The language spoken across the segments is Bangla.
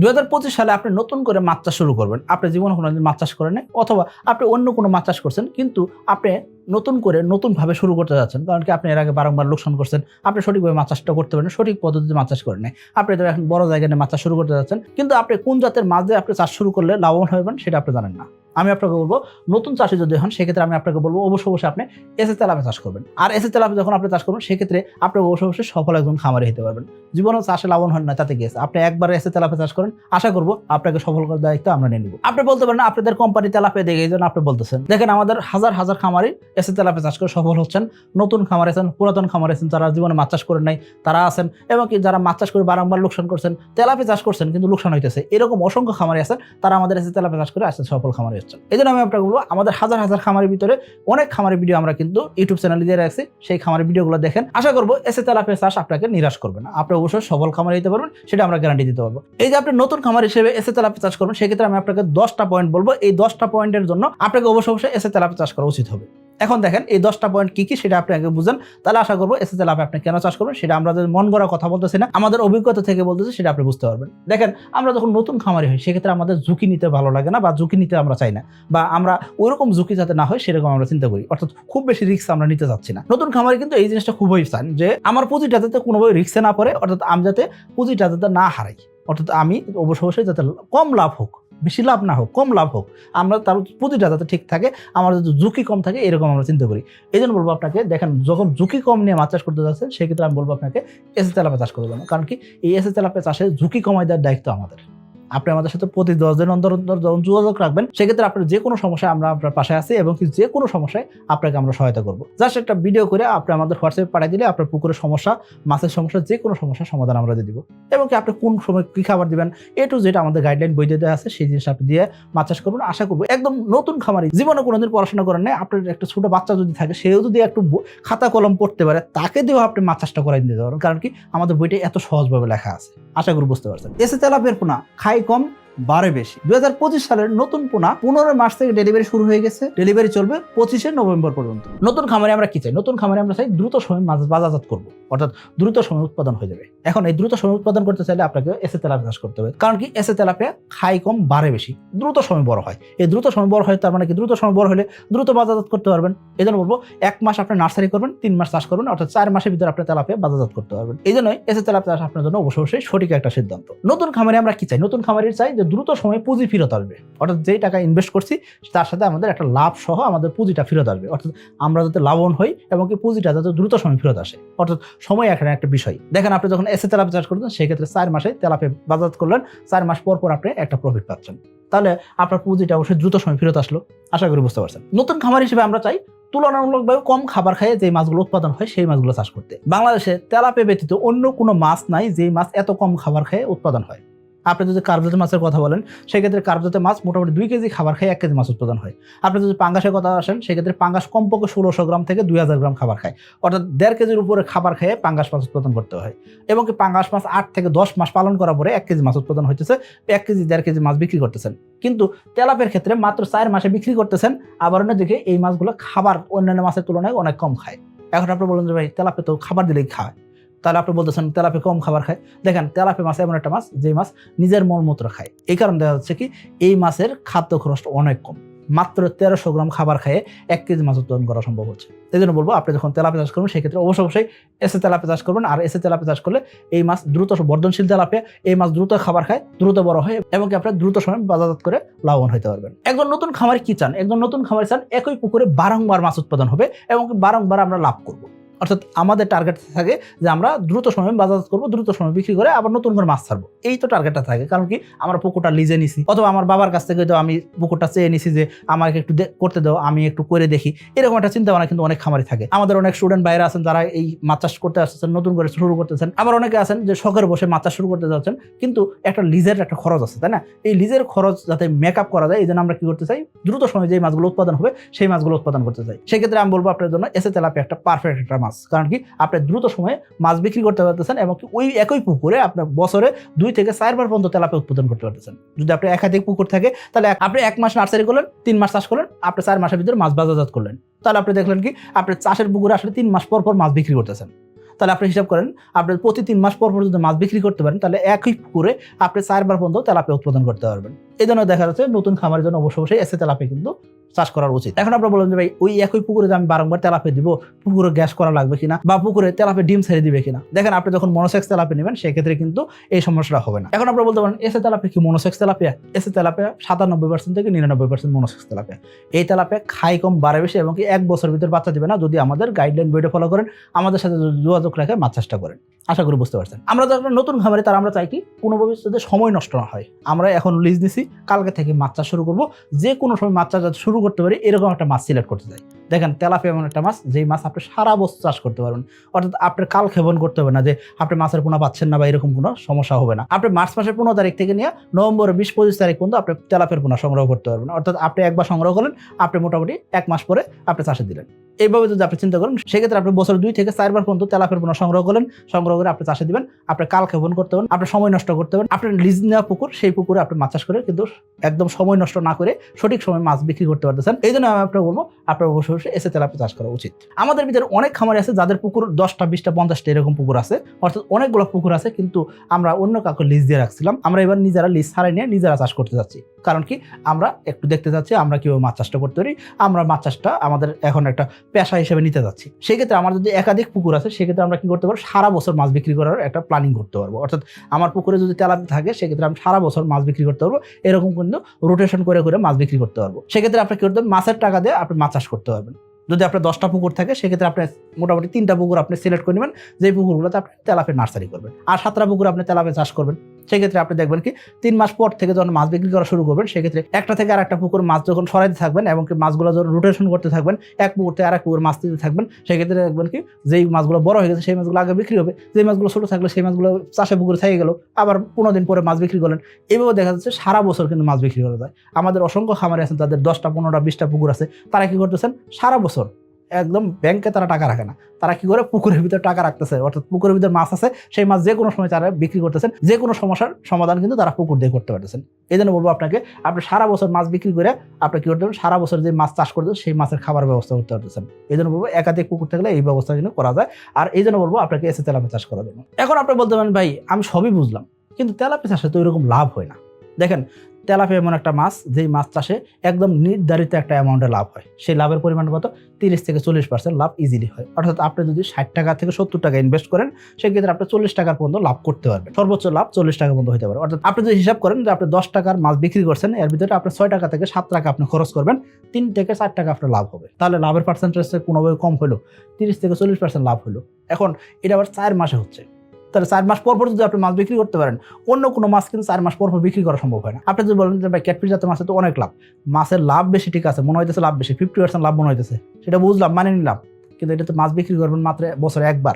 দু হাজার পঁচিশ সালে আপনি নতুন করে মাছ চাষ শুরু করবেন। আপনি জীবনে কোনো মাছ চাষ করেন অথবা আপনি অন্য কোনো মাছ চাষ করছেন, কিন্তু আপনি নতুন করে নতুনভাবে শুরু করতে যাচ্ছেন। কারণ কি, আপনি এর আগে বারংবার লোকসান করছেন, আপনি সঠিকভাবে মাছ চাষটা করতে পারেন সঠিক পদ্ধতিতে মাছ চাষ করেন নাই আপনি এখন বড় জায়গায় মাছ চাষ শুরু করতে যাচ্ছেন, কিন্তু আপনি কোন জাতের মাছ দিয়ে আপনি চাষ শুরু করলে লাভবান হবেন সেটা আপনি জানেন না। আমি আপনাকে বলব, নতুন চাষি যদি হন, সেক্ষেত্রে আমি আপনাকে বলব, অবশ্যই অবশ্যই আপনি এসে তেলাপে চাষ করবেন। আর এসে তেলাপে যখন আপনি চাষ করবেন, সেক্ষেত্রে আপনি অবশ্যই অবশ্যই সফল একজন খামারি হতে পারবেন। জীবনে চাষে লাভবান হন না, তাতে গিয়েছে আপনি একবার এসে তেলাপে চাষ করেন, আশা করব আপনাকে সফল করার দায়িত্ব আমরা নিয়ে নিব। আপনি বলতে পারেন, আপনাদের কোম্পানি তেলাপে দেখে এই জন্য আপনি বলতেছেন, দেখেন আমাদের হাজার হাজার খামারি এসে তেলাপে চাষ করে সফল হচ্ছেন, নতুন খামার আছেন, পুরাতন খামার আছেন যারা জীবনে মাছ চাষ করেন নাই, তারা আছেন, এবং কি যারা মাছ চাষ করে বারংবার লোকসান করছেন, তেলাপে চাষ করছেন, কিন্তু লোকসান হইতেছে। এরকম অসংখ্য খামারি আছেন, তারা আমাদের এসে তেলাপে চাষ করে আসছে সফল খামারি হচ্ছেন এই জন্য আমি আপনাকে বলব, আমাদের হাজার হাজার খামারের ভিতরে অনেক খামারের ভিডিও আমরা কিন্তু ইউটিউব চ্যানেলে দিয়ে রাখছি। সেই খামারের ভিডিওগুলো দেখেন। আশা করব এসে তেলাপে চাষ আপনাকে নিরাশ করবে না। আপনি অবশ্যই সফল খামার দিতে পারবেন, সেটা আমরা গ্যারান্টি দিতে পারব। এই যে আপনি নতুন খামার হিসেবে এসে তেলাপে চাষ করবেন, সেক্ষেত্রে আমি আপনাকে দশটা পয়েন্ট বলব। এই দশটা পয়েন্টের জন্য আপনাকে অবশ্যই অবশ্যই এসে তেলাপে চাষ করা উচিত হবে। এখন দেখেন এই দশটা পয়েন্ট কি কি সেটা আপনি আগে বুঝেন। তাহলে আশা করব এসে তেলাপে আপনি কেন চাষ করবেন সেটা আমরা মন গড়া কথা বলতেছি না, আমাদের অভিজ্ঞতা থেকে বলতেছি সেটা আপনি বুঝতে পারবেন। দেখেন, আমরা যখন নতুন খামারি হই, সেক্ষেত্রে আমাদের ঝুঁকি নিতে ভালো লাগে না বা ঝুঁকি নিতে আমরা চাই না বা আমরা ওইরকম ঝুঁকি যাতে না হয় সেরকম আমরা চিন্তা করি। অর্থাৎ খুব বেশি রিস্ক আমরা নিতে চাচ্ছি না। নতুন খামারি কিন্তু এই জিনিসটা খুবই চান যে আমার পুঁজিটা যাতে কোনোভাবে রিস্কে না পড়ে, অর্থাৎ আমি যাতে পুঁজিটা যাতে না হারাই, অর্থাৎ আমি অবশ্যই অবশ্যই যাতে কম লাভ হোক বেশি লাভ না হোক, কম লাভ হোক, আমরা তার প্রতিটা যাতে ঠিক থাকে, আমার যদি ঝুঁকি কম থাকে, এরকম আমরা চিন্তা করি। এই জন্য বলব আপনাকে, দেখেন, যখন ঝুঁকি কম নিয়ে মাছ চাষ করতে যাচ্ছেন সেক্ষেত্রে আমি বলব আপনাকে এসে তেলাপে চাষ করে দেবো। কারণ কি, এই এসে তেলাপে চাষে ঝুঁকি কমাই দেওয়ার দায়িত্ব আমাদের। আপনি আমাদের সাথে প্রতি দশ দিন অন্তর অন্তর যখন যোগাযোগ রাখবেন, সেক্ষেত্রে আপনার যে কোনো সমস্যায় আমরা আপনার পাশে আছি এবং যে কোনো সমস্যায় আপনাকে আমরা সহায়তা করব। জাস্ট একটা ভিডিও করে আপনি আমাদের হোয়াটসঅ্যাপে পাঠিয়ে দিলে আপনার পুকুরের সমস্যা, মাছের সমস্যা, যে কোনো সমস্যার সমাধান আমরা দিয়ে দিব। এবং কি আপনি কোন সময় কী খাবার দিবেন এ টু যেটা আমাদের গাইডলাইন বই দেওয়া আছে, সেই জিনিস আপনি দিয়ে মাছ চাষ করবেন। আশা করব একদম নতুন খামারি, জীবনে কোনোদিন পড়াশোনা করেন নাই, আপনার একটা ছোট বাচ্চা যদি থাকে, সেও যদি একটু খাতা কলম পড়তে পারে, তাকে দিয়েও আপনি মাছ চাষটা করাই দিতে পারেন। কারণ কি আমাদের বইটা এত সহজভাবে লেখা আছে। আশা করি বুঝতে পারছেন। এসে তেলাপের পোনা, খাই কম বারে বেশি। দুই হাজার পঁচিশ সালের নতুন পোনা পনেরো মাস থেকে ডেলিভারি শুরু হয়ে গেছে। ডেলিভারি চলবে পঁচিশে নভেম্বর পর্যন্ত। নতুন খামারে আমরা কি চাই? নতুন খামারে আমরা চাই দ্রুত সময় মাছ বাজারজাত করব। অর্থাৎ দ্রুত সময় উৎপাদন হয়ে যাবে। এখন এই দ্রুত সময় উৎপাদন করতে চাইলে আপনাকে এসে তেলাপে চাষ করতে হবে। কারণ কি? এসে তেলাপে খাই কম বাড়ে বেশি। দ্রুত সময় বড় হয়। এই দ্রুত সময় বড় হয়, তার মানে কি? দ্রুত সময় বড় হলে দ্রুত বাজারজাত করতে পারবেন। এই জন্য বলব, এক মাস আপনি নার্সারি করবেন, তিন মাস চাষ করবেন, অর্থাৎ চার মাসের ভিতরে আপনি তেলাপে বাজারজাত করতে পারবেন। এই জন্যই এসে তেলাপে চাষ আপনার জন্য অবশ্যই অবশ্যই সঠিক একটা সিদ্ধান্ত। নতুন খামারে আমরা কি চাই? নতুন খামারের চাই যে দ্রুত সময়ে পুঁজি ফেরত আসবে অর্থাৎ যেই টাকা ইনভেস্ট করছি, তার সাথে আমাদের একটা লাভ সহ আমাদের পুঁজিটা ফেরত আসবে অর্থাৎ আমরা যাতে লাভবান হই এবং কি পুঁজিটা যাতে দ্রুত সময় ফেরত আসে। অর্থাৎ সময় এখানে একটা বিষয়। দেখেন, আপনি যখন এসে তেলাপে চাষ করতেন সেক্ষেত্রে চার মাসে তেলাপে বাজার করলেন, চার মাস পর পর আপনি একটা প্রফিট পাচ্ছেন। তাহলে আপনার পুঁজিটা অবশ্যই দ্রুত সময় ফেরত আসলো। আশা করি বুঝতে পারছেন। নতুন খামার হিসেবে আমরা চাই, তুলনামূলকভাবে কম খাবার খাইয়ে যে মাছগুলো উৎপাদন হয়, সেই মাছগুলো চাষ করতে। বাংলাদেশে তেলাপে ব্যতীত অন্য কোনো মাছ নাই, যেই মাছ এত কম খাবার খেয়ে উৎপাদন হয়। আপনি যদি কার্বজাতীয় মাছের কথা বলেন, সেক্ষেত্রে কার্বজাতীয় মাছ মোটামুটি দুই কেজি খাবার খায়, এক কেজি মাছ উৎপাদন হয়। আপনি যদি পাঙ্গাসের কথা আসেন, সেক্ষেত্রে পাঙ্গাস কমপক্ষে ষোলোশো গ্রাম থেকে দুই হাজার গ্রাম খাবার খায়। অর্থাৎ দেড় কেজির উপরে খাবার খেয়ে পাঙ্গাস মাছ উৎপাদন করতে হয়। এবং কি পাঙ্গাস মাছ আট থেকে দশ মাস পালন করার পরে এক কেজি মাছ উৎপাদন হইতেছে, এক কেজি, দেড় কেজি মাছ বিক্রি করতেছেন। কিন্তু তেলাপের ক্ষেত্রে মাত্র চার মাসে বিক্রি করতেছেন, আবার অন্যদিকে এই মাছগুলো খাবার অন্যান্য মাছের তুলনায় অনেক কম খায়। এখন আপনি বলেন যে ভাই, তেলাপে তো খাবার দিলেই খায়। তাহলে আপনি বলতেছেন তেলাপি কম খাবার খায়। দেখেন, তেলাপি মাছ এমন একটা মাছ যে মাছ নিজের মলমূত্র খায়। এই কারণে দেখা যাচ্ছে কি, এই মাছের খাদ্য খরচটা অনেক কম। মাত্র তেরোশো গ্রাম খাবার খেয়ে এক কেজি মাছ উৎপাদন করা সম্ভব হচ্ছে। এই জন্য বলব, আপনি যখন তেলাপে চাষ করবেন, সেক্ষেত্রে অবশ্য অবশ্যই এসে তেলাপে চাষ করবেন। আর এসে তেলাপে চাষ করলে এই মাছ দ্রুত বর্ধনশীল তেলাপে, এই মাছ দ্রুত খাবার খায়, দ্রুত বড় হয় এবং আপনার দ্রুত সময় বাজারজাত করে লাভবান হতে পারবেন। একজন নতুন খামারি কি চান? একজন নতুন খামারি চান, একই পুকুরে বারংবার মাছ উৎপাদন হবে এবং বারংবার আমরা লাভ করব। অর্থাৎ আমাদের টার্গেট থাকে যে আমরা দ্রুত সময় বাজারজাত করব, দ্রুত সময় বিক্রি করে আবার নতুন করে মাছ ছাড়বো এই তো টার্গেটটা থাকে, কারণ কি আমরা পুকুরটা লিজে নিছি। অথবা আমার বাবার কাছ থেকে তো আমি পুকুরটা চেয়ে নিছি যে আমাকে একটু করতে দাও, আমি একটু করে দেখি। এরকম একটা চিন্তা ভাবনা কিন্তু অনেক খামারি থাকে। আমাদের অনেক স্টুডেন্ট বাইরে আছেন, যারা এই মাছ চাষ করতে আসছেন নতুন করে শুরু করতেছেন। আবার অনেকে আছেন যে শখের বসে মাছ চাষ শুরু করতে যাচ্ছেন, কিন্তু একটা লিজের একটা খরচ আছে, তাই না? এই লিজের খরচ যাতে মেক আপ করা যায়, এই জন্য আমরা কি করতে চাই? দ্রুত সময়ে যে মাছগুলো উৎপাদন হবে, সেই মাছগুলো উৎপাদন করতে চাই। সেক্ষেত্রে আমি বলব আপনার জন্য এসে তেলাপি একটা পারফেক্ট একটা মাছ। কারণ কি? আপনি দ্রুত সময়ে মাছ বিক্রি করতে পারতেছেন এবং ওই একই পুকুরে আপনার বছরে দুই থেকে চারবার পর্যন্ত তেলাপি উৎপাদন করতে পারতেছেন। যদি আপনার একাধিক পুকুর থাকে, তাহলে আপনি এক মাস নার্সারি করলেন, তিন মাস চাষ করলেন, আপনি চার মাসের ভিতরে মাছ বাজারজাত করলেন। তাহলে আপনি দেখলেন কি? আপনি চাষের পুকুরে আসলে তিন মাস পর পর মাছ বিক্রি করতেছেন। তাহলে আপনি হিসাব করেন, আপনি প্রতি তিন মাস পর পর যদি মাছ বিক্রি করতে পারেন, তাহলে একই পুকুরে আপনি চারবার পর্যন্ত তেলাপে উৎপাদন করতে পারবেন। এই জন্য দেখা যাচ্ছে নতুন খামারের জন্য অবশ্য অবশ্যই এসে তেলাপে কিন্তু চাষ করার উচিত। এখন আপনারা বলবেন যে, ভাই, ওই একই পুকুরে আমি বারংবার তেলাপিয়া দিব, পুকুরে গ্যাস করা লাগবে কিনা বা পুকুরে তেলাপে ডিম ছেড়ে দিবে কিনা? দেখেন, আপনি যখন মনোসেক্স তেলাপিয়া নেবেন, সেক্ষেত্রে কিন্তু এই সমস্যাটা হবে না। এখন আপনারা বলতে পারেন এসে তেলাপিয়া কি মনোসেক্স তেলাপিয়া? এসে তেলাপিয়া সাতানব্বই পার্সেন্ট থেকে নিরানব্বই পার্সেন্ট মনোসেক্স তেলাপিয়া। এই তেলাপিয়া খাই কম, বাড়ে বেশি এবং কি এক বছর ভিতরে বাচ্চা দিবে না, যদি আমাদের গাইডলাইন বইটা ফলো করেন, আমাদের সাথে যোগাযোগ রাখে মাছ চাষটা করেন। আশা করি বুঝতে পারছেন। আমরা যারা নতুন খামারে, তারা আমরা চাই কি, কোনো ভবিষ্যতে সময় নষ্ট না হয়। আমরা এখন লিজ নিছি, কালকে থেকে মাছ চাষ শুরু করব। যে কোনো সময় মাছ চাষ শুরু করতে পারি, এরকম একটা মাছ সিলেক্ট করতে চাই। দেখেন, তেলাপিয়া এমন একটা মাছ, যেই মাছ আপনি সারা বছর চাষ করতে পারবেন। অর্থাৎ আপনার কাল খেবন করতে হবে না যে, আপনি মাছের পোনা পাচ্ছেন না বা এরকম কোনো সমস্যা হবে না। আপনি মার্চ মাসের পনেরো তারিখ থেকে নিয়ে নভেম্বর, বিশ, পঁচিশ তারিখ পর্যন্ত আপনি তেলাপিয়ার পোনা সংগ্রহ করতে পারবেন। অর্থাৎ আপনি একবার সংগ্রহ করলেন, আপনি মোটামুটি এক মাস পরে আপনি চাষে দিলেন। এইভাবে যদি আপনি চিন্তা করেন, সেক্ষেত্রে আপনি বছর দুই থেকে চারবার পর্যন্ত তেলাপের পোনা সংগ্রহ করলেন। সংগ্রহ করে আপনি চাষে দিবেন, আপনি কাল খেবন করতে পারেন, আপনি সময় নষ্ট করতে পারেন। আপনার লিজ নেওয়া পুকুর, সেই পুকুরে আপনি মাছ চাষ করে কিন্তু একদম সময় নষ্ট না করে সঠিক সময় মাছ বিক্রি করতে পারতেছেন। এই জন্য আমি আপনাকে বলব, আপনার অবশ্যই এসে তেলাপি চাষ করা উচিত। আমাদের ভিতরে অনেক খামারি আছে যাদের পুকুর দশটা, বিশটা, পঞ্চাশটা এরকম পুকুর আছে। অর্থাৎ অনেকগুলো পুকুর আছে, কিন্তু আমরা অন্য কাউকে লিজ দিয়ে রাখছিলাম। আমরা এবার নিজেরা লিজ ছাড়াই নিয়ে নিজেরা চাষ করতে যাচ্ছি। কারণ কি, আমরা একটু দেখতে চাচ্ছি আমরা কীভাবে মাছ চাষটা করতে পারি, আমরা মাছ চাষটা আমাদের এখন একটা পেশা হিসেবে নিতে যাচ্ছি সেক্ষেত্রে আমার যদি একাধিক পুকুর আছে, সেক্ষেত্রে আমরা কি করতে পারব, সারা বছর মাছ বিক্রি করার একটা প্ল্যানিং করতে পারব। অর্থাৎ আমার পুকুরে যদি তেলাপি থাকে, সেক্ষেত্রে আমি সারা বছর মাছ বিক্রি করতে পারব, এরকম কিন্তু রোটেশন করে করে মাছ বিক্রি করতে পারব। সেক্ষেত্রে আপনি কি করতে পারবেন, মাছের টাকা দিয়ে আপনি মাছ চাষ করতে পারবেন। যদি আপনার দশটা পুকুর থাকে, সেক্ষেত্রে আপনি মোটামুটি তিনটা পুকুর আপনি সিলেক্ট করে নেবেন, যেই পুকুরগুলোতে আপনি তেলাপের নার্সারি করবেন। আর সাতটা পুকুর আপনি তেলাপে চাষ করবেন। সেক্ষেত্রে আপনি দেখবেন কি তিন মাস পর থেকে যখন মাছ বিক্রি করা শুরু করবেন, সেক্ষেত্রে একটা থেকে আর একটা পুকুর মাছ যখন সরাইতে থাকবেন এবং কি মাছগুলো যখন রোটেশন করতে থাকবেন, এক পুকুর থেকে আর এক পুকুর মাছ দিতে থাকবেন, সেক্ষেত্রে দেখবেন কি যেই মাছগুলো বড় হয়ে গেছে সেই মাছগুলো আগে বিক্রি হবে, যেই মাছগুলো ছোটো থাকলে সেই মাছগুলো চাষে পুকুরে থেকে গেল, আবার পনেরো দিন পরে মাছ বিক্রি করলেন। এইভাবে দেখা যাচ্ছে সারা বছর কিন্তু মাছ বিক্রি করা যায়। আমাদের অসংখ্য খামারে আছেন, তাদের দশটা, পনেরোটা, বিশটা পুকুর আছে, তারা কি করতেছেন? সারা বছর একদম ব্যাংকে তারা টাকা রাখে না। তারা কি করে? পুকুরের ভিতরে টাকা রাখতেছে। অর্থাৎ পুকুরের ভিতরে মাছ আছে, সেই মাছ যে কোনো সময় তারা বিক্রি করতেছেন। যে কোনো সমস্যার সমাধান কিন্তু তারা পুকুর দিয়ে করতে পারতেছেন। এই জন্য বলব আপনাকে, আপনি সারা বছর মাছ বিক্রি করে আপনি কি করতে সারা বছর যে মাছ চাষ করতেছেন, সেই মাছের খাবার ব্যবস্থা করতে পারতেছেন। এই জন্য বলব, একাধিক পুকুর থাকলে এই ব্যবস্থা কিন্তু করা যায়। আর এই জন্য বলব, আপনাকে এসে তেলাপি চাষ করার জন্য। এখন আপনি বলতে পারেন, ভাই, আমি সবই বুঝলাম। কিন্তু তেলাপি চাষে তো এরকম লাভ হয় না। দেখেন তেলাপি এমন একটা মাছ, যেই মাছ চাষে একদম নির্ধারিত একটা অ্যামাউন্টে লাভ হয়। সেই লাভের পরিমাণ কত? তিরিশ থেকে চল্লিশ পার্সেন্ট লাভ ইজিলি হয়। অর্থাৎ আপনি যদি ষাট টাকা থেকে সত্তর টাকা ইনভেস্ট করেন, সেক্ষেত্রে আপনি চল্লিশ টাকার পর্যন্ত লাভ করতে পারবেন। সর্বোচ্চ লাভ চল্লিশ টাকা পর্যন্ত হতে পারে। অর্থাৎ আপনি যদি হিসাব করেন যে আপনি দশ টাকার মাছ বিক্রি করছেন, এর ভিতরে আপনি ছয় টাকা থেকে সাত টাকা আপনি খরচ করবেন, তিন থেকে চার টাকা আপনার লাভ হবে। তাহলে লাভের পার্সেন্টেজ কোনোভাবে কম হলো, তিরিশ থেকে চল্লিশ পার্সেন্ট লাভ হলো। এখন এটা আবার চার মাসে হচ্ছে। তাহলে চার মাস পর পর যদি আপনি মাছ বিক্রি করতে পারেন, অন্য কোনো মাছ কিন্তু চার মাস পর পর বিক্রি করা সম্ভব হয় না। আপনি যদি বলেন যে, ভাই ক্যাটফিস জাতের মাছে তো অনেক লাভ। মাছের লাভ বেশি ঠিক আছে, মনে হইতেছে লাভ বেশি ফিফটি পার্সেন্ট লাভ মনে হইতেছে। সেটা বুঝলাম মানে নিলাম। কিন্তু এটা তো মাছ বিক্রি করবেন মাত্র বছরে একবার।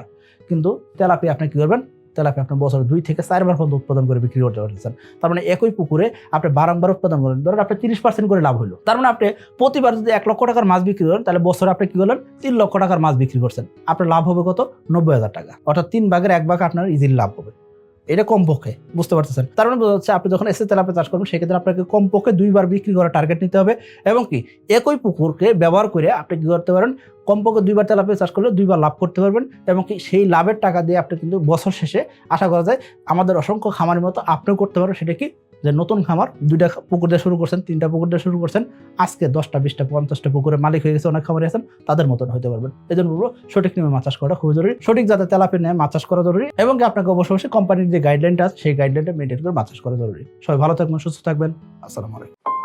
কিন্তু তেলাপি আপনি কী করবেন? তেলাপি আপনি বছরে দুই থেকে চারবার পর্যন্ত উৎপাদন করে বিক্রি করতে পারতেছেন। তার মানে একই পুকুরে আপনি বারংবার উৎপাদন করেন। ধরেন আপনি তিরিশ পার্সেন্ট করে লাভ হলো তার মানে আপনি প্রতিবার যদি এক লক্ষ টাকার মাছ বিক্রি করেন, তাহলে বছরে আপনি কি করলেন? তিন লক্ষ টাকার মাছ বিক্রি করছেন। আপনার লাভ হবে কত? নব্বই হাজার টাকা। অর্থাৎ তিন ভাগের এক ভাগ আপনার ইজিলি লাভ হবে। এটা কমপক্ষে, বুঝতে পারতেছেন? তার মানে বোঝা যাচ্ছে আপনি যখন এসে তেলাপে চাষ করবেন, সেক্ষেত্রে আপনাকে কমপক্ষে দুইবার বিক্রি করার টার্গেট নিতে হবে এবং কি একই পুকুরকে ব্যবহার করে আপনি কী করতে পারেন? কমপক্ষে দুইবার তেলাপে চাষ করলে দুইবার লাভ করতে পারবেন এবং কি সেই লাভের টাকা দিয়ে আপনি কিন্তু বছর শেষে, আশা করা যায় আমাদের অসংখ্য খামারের মতো আপনিও করতে পারবেন সেটা কি যে নতুন খামার, দুইটা পুকুর দিয়ে শুরু করছেন, তিনটা পুকুর দিয়ে শুরু করছেন, আজকে দশটা, বিশটা, পঞ্চাশটা পুকুরের মালিক হয়ে গেছে, অনেক খামারে আছেন, তাদের মতন হতে পারবেন। এই জন্য বলব, সঠিক নিয়মে মাছ চাষ করা খুবই জরুরি। সঠিক যাতে তেলাপি নিয়ে মাছ চাষ করা জরুরি, এবং আপনাকে অবশ্যই অবশ্যই কোম্পানির যে গাইডলাইনটা আছে, সেই গাইডলাইনটা মেনটেন করে মাছ চাষ করা জরুরি। সবাই ভালো থাকবেন, সুস্থ থাকবেন। আসসালামু আলাইকুম।